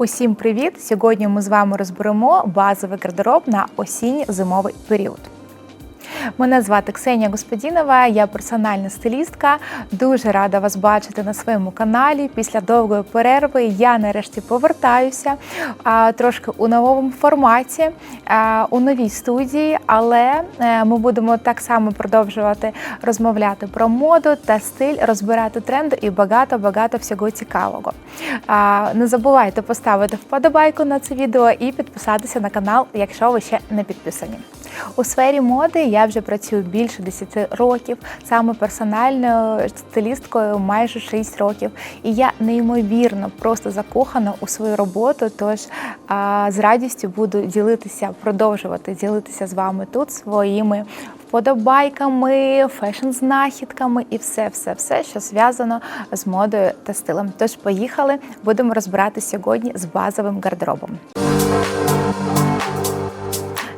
Усім привіт! Сьогодні ми з вами розберемо базовий гардероб на осінньо-зимовий період. Мене звати Ксенія Господінова, я персональна стилістка. Дуже рада вас бачити на своєму каналі. Після довгої перерви я нарешті повертаюся трошки у новому форматі, у новій студії, але е, ми будемо так само продовжувати розмовляти про моду та стиль, розбирати тренди і багато-багато всього цікавого. Не забувайте поставити вподобайку на це відео і підписатися на канал, якщо ви ще не підписані. У сфері моди я вже працюю більше 10 років, саме персональною стилісткою майже 6 років. І я неймовірно просто закохана у свою роботу. Тож а, з радістю буду ділитися, продовжувати ділитися з вами тут своїми вподобайками, фешн-знахідками і все, все, все, що зв'язано з модою та стилем. Тож поїхали, будемо розбирати сьогодні з базовим гардеробом.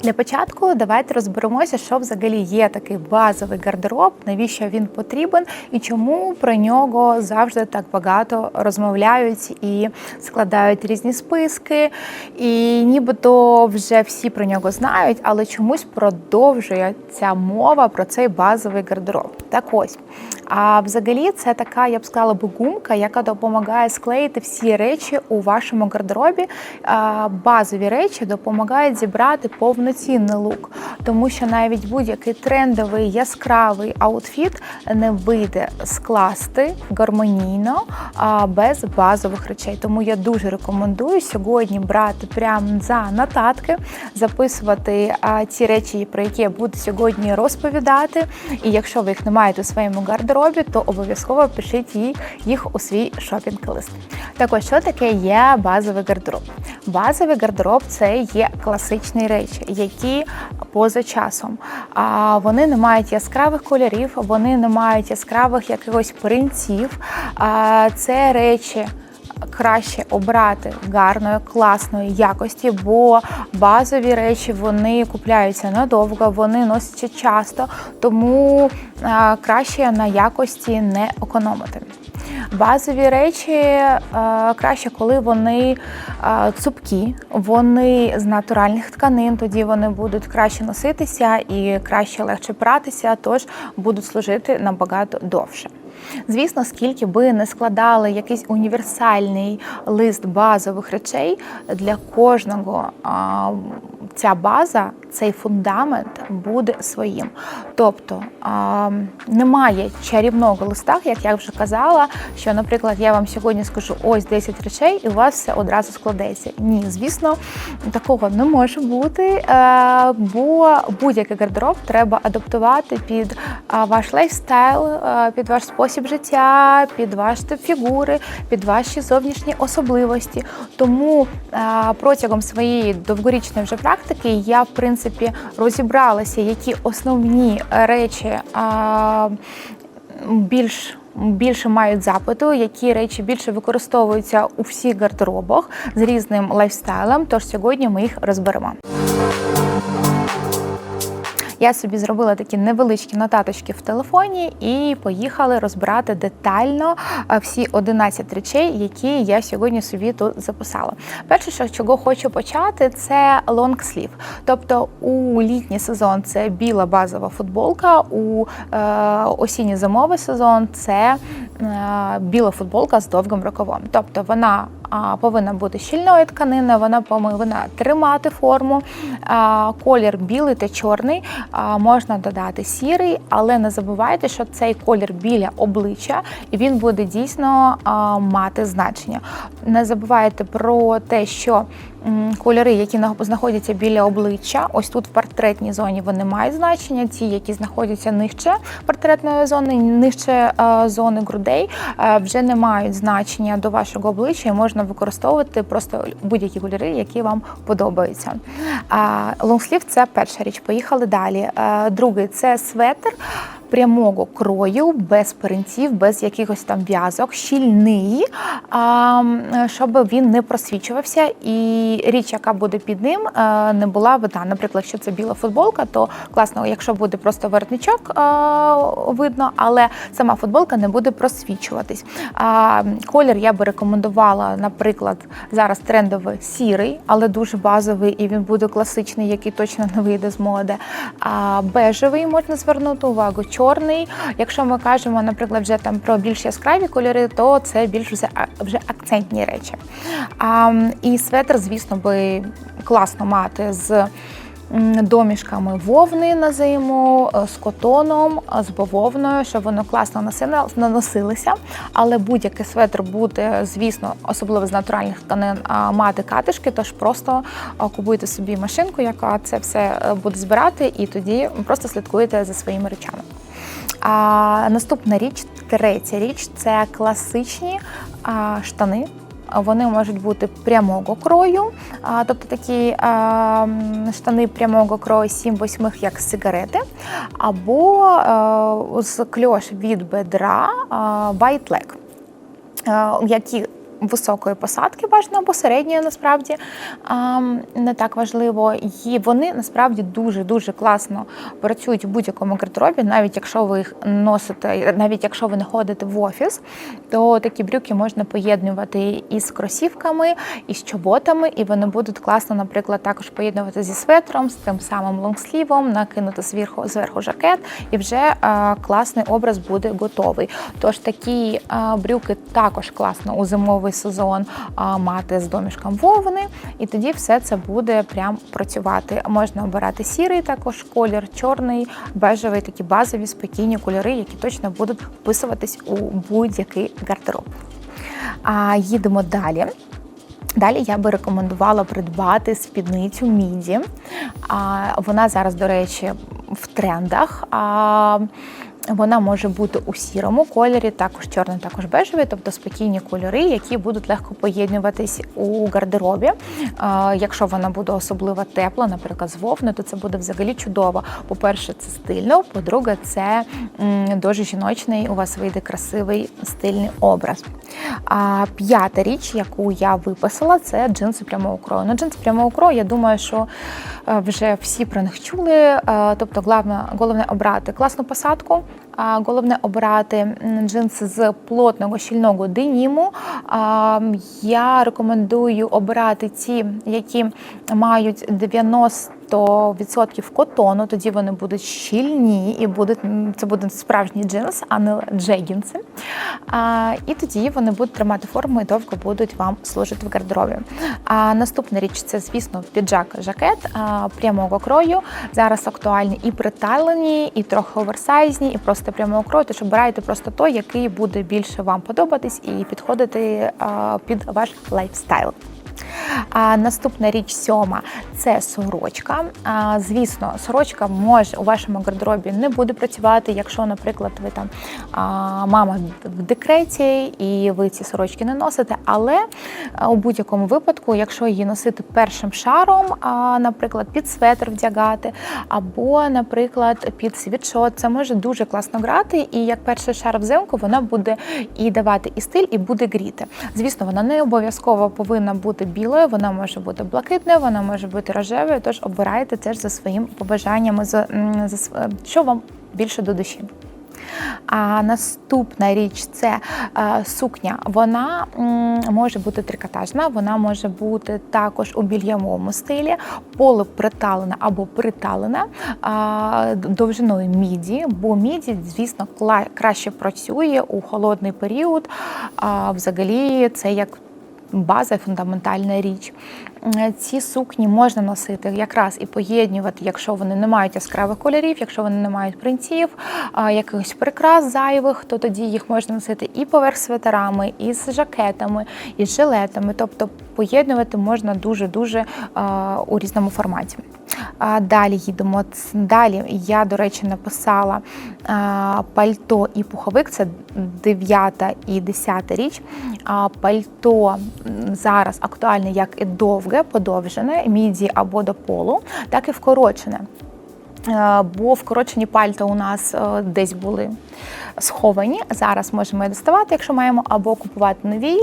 Для початку давайте розберемося, що взагалі є такий базовий гардероб, навіщо він потрібен і чому про нього завжди так багато розмовляють і складають різні списки. І нібито вже всі про нього знають, але чомусь продовжує ця мова про цей базовий гардероб. Так ось. А взагалі це така, я б сказала, гумка, яка допомагає склеїти всі речі у вашому гардеробі. Базові речі допомагають зібрати повноцінний лук, тому що навіть будь-який трендовий яскравий аутфіт не вийде скласти гармонійно без базових речей. Тому я дуже рекомендую сьогодні брати прямо за нотатки, записувати ті речі, про які я буду сьогодні розповідати. І якщо ви їх не маєте у своєму гардеробі, то обов'язково пишіть їх у свій шопінг-лист. Так ось, що таке є базовий гардероб? Базовий гардероб це є класичні речі, які поза часом. А вони не мають яскравих кольорів, вони не мають яскравих якихось принців. А це речі. Краще обрати гарної, класної якості, бо базові речі вони купляються надовго, вони носяться часто, тому краще на якості не економити. Базові речі е, краще, коли вони е, цупкі, вони з натуральних тканин, тоді вони будуть краще носитися і краще легше пратися, тож будуть служити набагато довше. Звісно, скільки би не складали якийсь універсальний лист базових речей для кожного ця база, цей фундамент буде своїм. Тобто немає чарівного листа, як я вже казала, що, наприклад, я вам сьогодні скажу ось 10 речей, і у вас все одразу складеться. Ні, звісно, такого не може бути, е, бо будь-який гардероб треба адаптувати під ваш лайфстайл, е, під ваш спосіб життя, під ваш тип фігури, під ваші зовнішні особливості. Тому е, протягом своєї довгорічної вже практики я в принципі розібралася, які основні речі більш Більше мають запиту, які речі більше використовуються у всіх гардеробах з різним лайфстайлем. Тож сьогодні ми їх розберемо. Я собі зробила такі невеличкі нотаточки в телефоні і поїхали розбирати детально всі 11 речей, які я сьогодні собі тут записала. Перше, що чого хочу почати, це лонгслів. Тобто у літній сезон це біла базова футболка, у е, осінньо зимовий сезон це е, біла футболка з довгим рукавом. Тобто вона повинна бути щільною тканиною, вона повинна тримати форму. Колір білий та чорний, можна додати сірий, але не забувайте, що цей колір біля обличчя він буде дійсно мати значення. Не забувайте про те, що кольори, які знаходяться біля обличчя, ось тут в портретній зоні вони мають значення. Ті, які знаходяться нижче портретної зони, нижче зони грудей, вже не мають значення до вашого обличчя і можна використовувати просто будь-які кольори, які вам подобаються. Лонгслів це перша річ. Поїхали далі. Другий це светр. Прямого крою, без принтів, без якихось там в'язок, щільний, щоб він не просвічувався, і річ, яка буде під ним, е, не була видна. Наприклад, якщо це біла футболка, то класно, якщо буде просто воротничок е, видно, але сама футболка не буде просвічуватись. Колір я би рекомендувала, наприклад, зараз трендовий сірий, але дуже базовий, і він буде класичний, який точно не вийде з моди. Бежевий можна звернути увагу, чорний. Якщо ми кажемо, наприклад, вже там про більш яскраві кольори, то це більш вже, акцентні речі. А, І светр, звісно, би класно мати з. Домішками вовни на зиму, е, з котоном, з бавовною, щоб воно класно наносилося. Але будь-який светр буде, звісно, особливо з натуральних тканин, мати катишки, тож просто купуйте собі машинку, яка це все е, буде збирати, і тоді просто слідкуєте за своїми речами. А Наступна річ, третя річ це класичні а, штани. Вони можуть бути прямого крою, а, тобто такі а, штани прямого крою 7-8, як сигарети, або а, з кльош від бедра а, white leg, які високої посадки бажано або середньої, насправді не так важливо. І вони насправді дуже-дуже класно працюють в будь-якому гардеробі, навіть якщо ви їх носите, навіть якщо ви не ходите в офіс, то такі брюки можна поєднувати із кросівками, і з чоботами, і вони будуть класно, наприклад, також поєднувати зі светром, з тим самим лонгслівом, накинути зверху зверху жакет, і вже а, класний образ буде готовий. Тож такі а, брюки також класно у зимовий зимовий сезон мати з домішком вовни, і тоді все це буде прям працювати. Можна обирати сірий, також колір, чорний, бежевий, такі базові спокійні кольори, які точно будуть вписуватись у будь-який гардероб. А їдемо далі. Далі я би рекомендувала придбати спідницю міді. Вона зараз, до речі, в трендах. Вона може бути у сірому кольорі, також чорний, також бежевий, тобто спокійні кольори, які будуть легко поєднуватись у гардеробі. Якщо вона буде особливо тепла, наприклад, з вовни, то це буде взагалі чудово. По-перше, це стильно, по-друге, це дуже жіночний. У вас вийде красивий стильний образ. А п'ята річ, яку я виписала, це джинси прямого крою. Ну, джинси прямого крою, я думаю, що е, вже всі про них чули. Е, тобто, головне, головне обрати класну посадку. Головне обирати джинси з плотного щільного деніму. Я рекомендую обирати ті, які мають 90 100% котону, тоді вони будуть щільні і будуть це буде справжній джинс, а не джегінси. А, І тоді вони будуть тримати форму і довго будуть вам служити в гардеробі. А наступна річ це, звісно, піджак жакет а, прямого крою. Зараз актуальні і приталені, і трохи оверсайзні, і просто прямого крою. Тож обирайте просто той, який буде більше вам подобатись і підходити а, під ваш лайфстайл. А Наступна річ сьома це сорочка. А, Звісно, сорочка може у вашому гардеробі не буде працювати, якщо, наприклад, ви там а, мама в декреті і ви ці сорочки не носите. Але у будь-якому випадку, якщо її носити першим шаром, а, наприклад, під светр вдягати, або, наприклад, під світшот, це може дуже класно грати. І як перший шар взимку вона буде і давати і стиль, і буде гріти. Звісно, вона не обов'язково повинна бути білою, вона може бути блакитною, вона може бути рожевою. Тож обирайте теж за своїм побажаннями, за, за що вам більше до душі. А наступна річ це е, сукня. Вона може бути трикотажна, вона може бути також у більямовому стилі, полуприталена або приталена довжиною міді, бо міді, звісно, краще працює у холодний період. Взагалі, це як база, фундаментальна річ. Ці сукні можна носити якраз і поєднювати, якщо вони не мають яскравих кольорів, якщо вони не мають принтів, якихось прикрас зайвих, то тоді їх можна носити і поверх свитерами, і з жакетами, і з жилетами. Тобто поєднувати можна дуже-дуже у різному форматі. Далі їдемо. Далі я, до речі, написала пальто і пуховик це 9 і 10 річ. Пальто зараз актуальне як і довге, подовжене, міді або до полу, так і вкорочене. Е, Бо вкорочені пальта у нас е, десь були сховані. Зараз можемо доставати, якщо маємо, або купувати нові.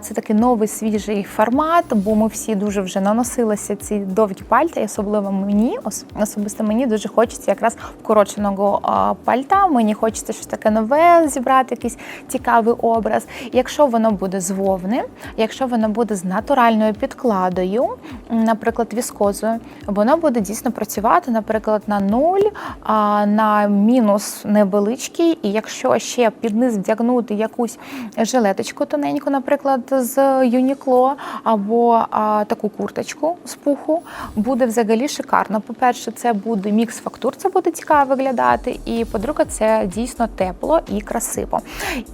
Це такий новий свіжий формат, бо ми всі дуже вже наносилися ці довгі пальта, і особливо мені, особисто мені дуже хочеться якраз вкороченого пальта. Мені хочеться щось таке нове зібрати, якийсь цікавий образ. Якщо воно буде з вовни, якщо воно буде з натуральною підкладою, наприклад, віскозою, воно буде дійсно працювати, наприклад, на нуль, а на мінус невеличкий. І якщо ще під низ вдягнути якусь жилеточку тоненьку, наприклад, з Юнікло, або а, таку курточку з пуху, буде взагалі шикарно. По-перше, це буде мікс фактур, це буде цікаво виглядати. І по-друге, це дійсно тепло і красиво.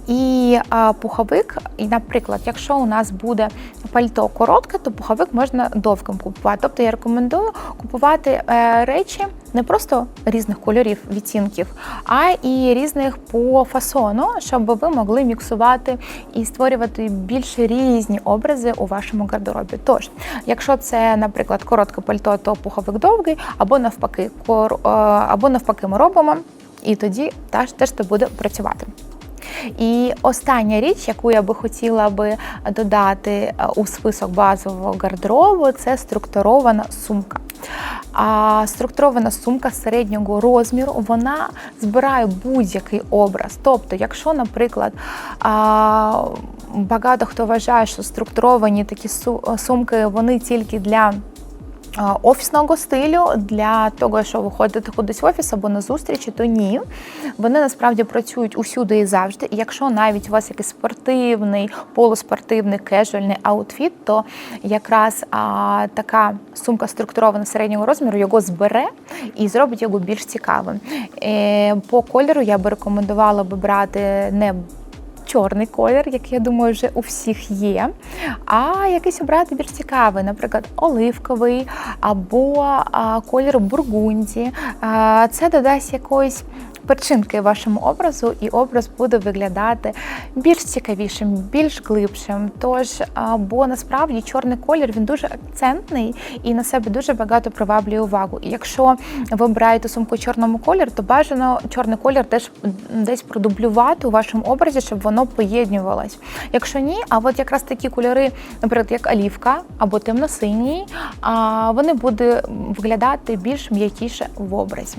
І а, пуховик, і, наприклад, якщо у нас буде пальто коротке, то пуховик можна довгим купувати. Тобто я рекомендую купувати е, речі не просто різних кольорів, відтінків, а і різних по фасону, щоб ви могли міксувати і створювати більш різні образи у вашому гардеробі. Тож, якщо це, наприклад, коротке пальто, то пуховик довгий, або навпаки, кор, е, або навпаки, ми робимо, і тоді теж, теж це буде працювати. І остання річ, яку я би хотіла би додати е, у список базового гардеробу, це структурована сумка. А структурована сумка середнього розміру вона збирає будь-який образ. Тобто, якщо, наприклад, багато хто вважає, що структуровані такі сумки вони тільки для офісного стилю для того, що ви ходите кудись в офіс або на зустрічі, то ні. Вони насправді працюють усюди і завжди. І якщо навіть у вас якийсь спортивний, полуспортивний, кежуальний аутфіт, то якраз а, така сумка структурована середнього розміру його збере і зробить його більш цікавим. Е, по кольору я би рекомендувала би брати не чорний колір, який, я думаю, вже у всіх є. А якийсь обрати більш цікавий, наприклад, оливковий або колір бургунді. Це додасть якоїсь. Перчинки вашому образу, і образ буде виглядати більш цікавішим, більш глибшим. Тож, бо насправді чорний колір він дуже акцентний і на себе дуже багато приваблює увагу. І якщо ви обираєте сумку чорному кольору, то бажано чорний колір теж десь продублювати у вашому образі, щоб воно поєднювалось. Якщо ні, а от якраз такі кольори, наприклад, як олівка або темно-синій, вони будуть виглядати більш м'якіше в образі.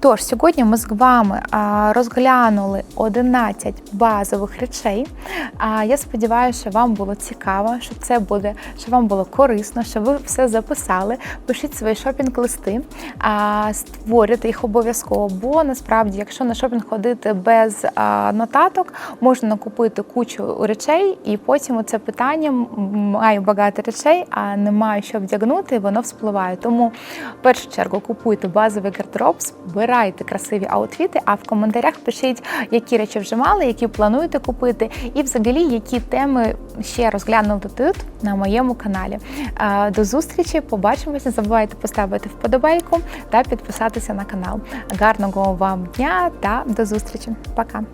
Тож сьогодні ми з вами а, розглянули 11 базових речей. Я сподіваюся, що вам було цікаво, що це буде, що вам було корисно, що ви все записали. Пишіть свої шопінг-листи, створюйте їх обов'язково. Бо насправді, якщо на шопінг ходити без нотаток, можна накупити кучу речей, і потім це питання маю багато речей, а не маю що вдягнути, і воно вспливає. Тому в першу чергу купуйте базовий гардероб, збирайте красиві аутфіти, а в коментарях пишіть, які речі вже мали, які плануєте купити, і взагалі які теми ще розглянули тут на моєму каналі. Е, До зустрічі, побачимося. Не забувайте поставити вподобайку та підписатися на канал. Гарного вам дня та до зустрічі. Пока.